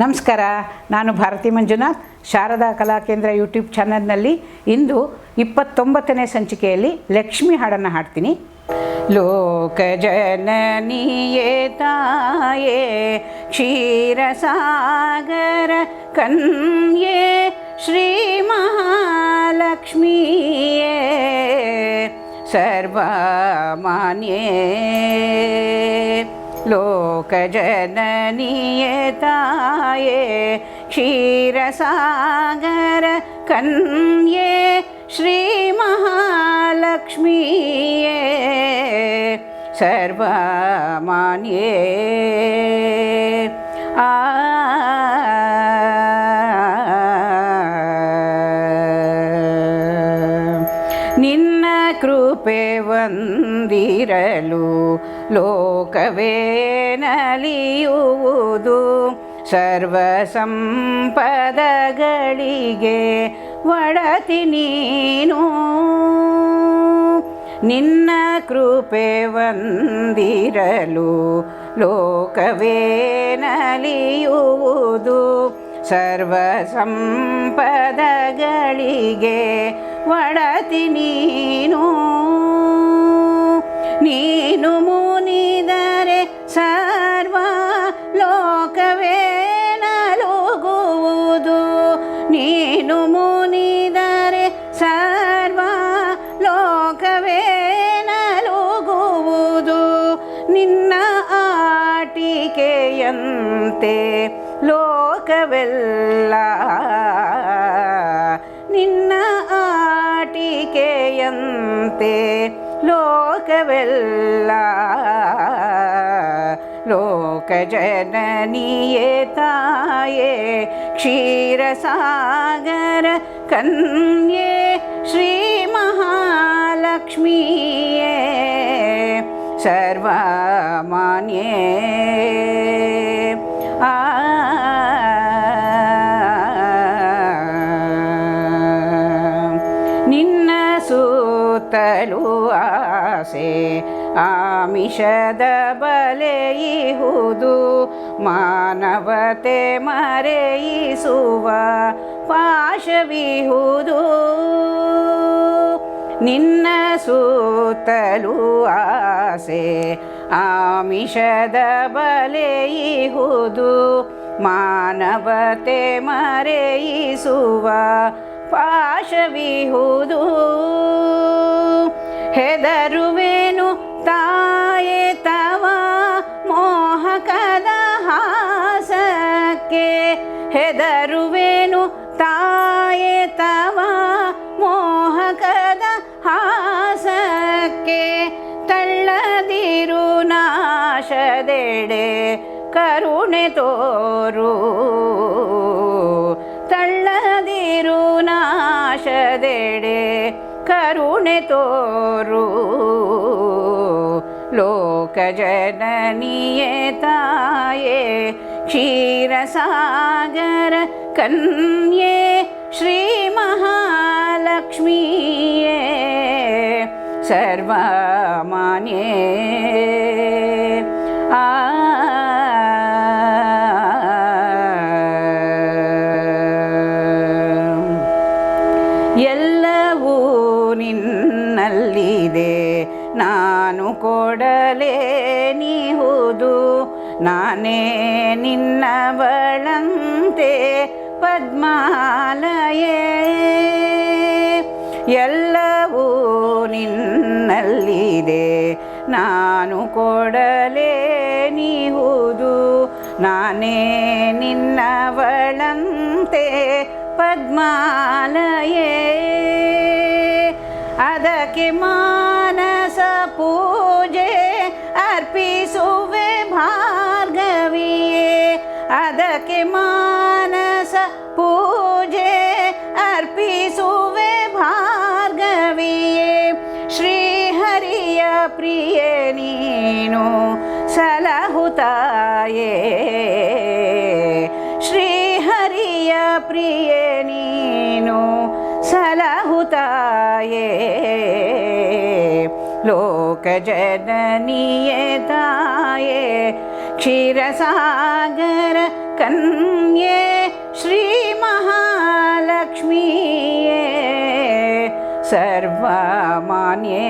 ನಮಸ್ಕಾರ, ನಾನು ಭಾರತಿ ಮಂಜುನಾಥ್, ಶಾರದಾ ಕಲಾಕೇಂದ್ರ ಯೂಟ್ಯೂಬ್ ಚಾನಲ್ನಲ್ಲಿ ಇಂದು ಇಪ್ಪತ್ತೊಂಬತ್ತನೇ ಸಂಚಿಕೆಯಲ್ಲಿ ಲಕ್ಷ್ಮಿ ಹಾಡನ್ನು ಹಾಡ್ತೀನಿ. ಲೋಕ ಜನನಿಯೇ ತಾಯೇ, ಕ್ಷೀರಸಾಗರ ಕನ್ಯೆ ಶ್ರೀ ಮಹಾಲಕ್ಷ್ಮಿಯೇ ಸರ್ವಮಾನ್ಯೇ. लोकजननीयताये क्षीरसागरकन्ये श्रीमहालक्ष्मीये सर्वमान्ये आ निन्न कृपे वन्दिरलु ಲೋಕವೇ ನಲಿಯುವುದು ಸರ್ವ ಸಂಪದಗಳಿಗೆ ಒಡತಿ ನೀನು. ನಿನ್ನ ಕೃಪೆ ಒಂದಿರಲು ಲೋಕವೇ ನಲಿಯುವುದು ಸರ್ವ ಸಂಪದಗಳಿಗೆ ಒಡತಿ ನೀನು. ನೀನು ಲೋಕವೇ ನಲುಗುವುದು ನೀನು ಮುನಿದರೆ ಸರ್ವ ಲೋಕವೇ ನಲುಗುವುದು ನಿನ್ನ ಆಟಿಕೆಯಂತೆ ಲೋಕವೆಲ್ಲ ನಿನ್ನ ಆಟಿಕೆಯಂತೆ ಲೋಕವೆಲ್ಲ गजननियताय क्षीरसागरकन्ये श्रीमहालक्ष्मी ये सर्वमान्ये आन्नासूतलु आसे ಆಮಿಷದ ಬಲೆಯಿಹುದು ಮಾನವತೆ ಮರೆಯಿಸುವ ಪಾಶವಿಹುದು. ನಿನ್ನ ಸುತ್ತಲೂ ಆಸೆ ಆಮಿಷದ ಬಲೆಯಿಹುದು ಮಾನವತೆ ಮರೆಯಿಸುವ ಪಾಶವಿಹುದು. ಹೆದರುವೆನು ತಾಯೇ ತವ ಮೋಹಕದ ಹಾಸಕ್ಕೆ ತಳ್ಳದಿರು ನಾಶದೆಡೆ ಕರುಣೆ ತೋರು. ತಳ್ಳದಿರು ನಾಶದೆಡೆ ಕರುಣೆ ತೋರು. ಲೋಕ ಜನನಿಯೇ ತಾಯೇ ಕ್ಷೀರಸಾಗರ ಕನ್ಯೆ ಶ್ರೀ ಆ. ಎಲ್ಲವೂ ನಿನ್ನಲ್ಲಿದೆ. ನಾನು ಕೊಡಲೇ ನೀಹುದು ನಾನೇ ನಿನ್ನವಳಂತೆ ಪದ್ಮಾಲಯೇ. ಎಲ್ಲವೂ ನಿನ್ನಲ್ಲಿದೆ ನಾನು ಕೊಡಲೇ ನೀವುದು. ನಾನೇ ನಿನ್ನವಳಂತೆ ಪದ್ಮಾಲಯೇ. ಅದಕ್ಕೆ ಮಾನಸ के मानस पूजे अर्पी सुवे भार्गविये। श्री हरिय प्रिय नीनो सलहुताये श्री हरिय प्रिय नीनो सलहुताये लोक जननीयताये क्षीरसागरकन्ये श्रीमहालक्ष्मी ये सर्वमान्ये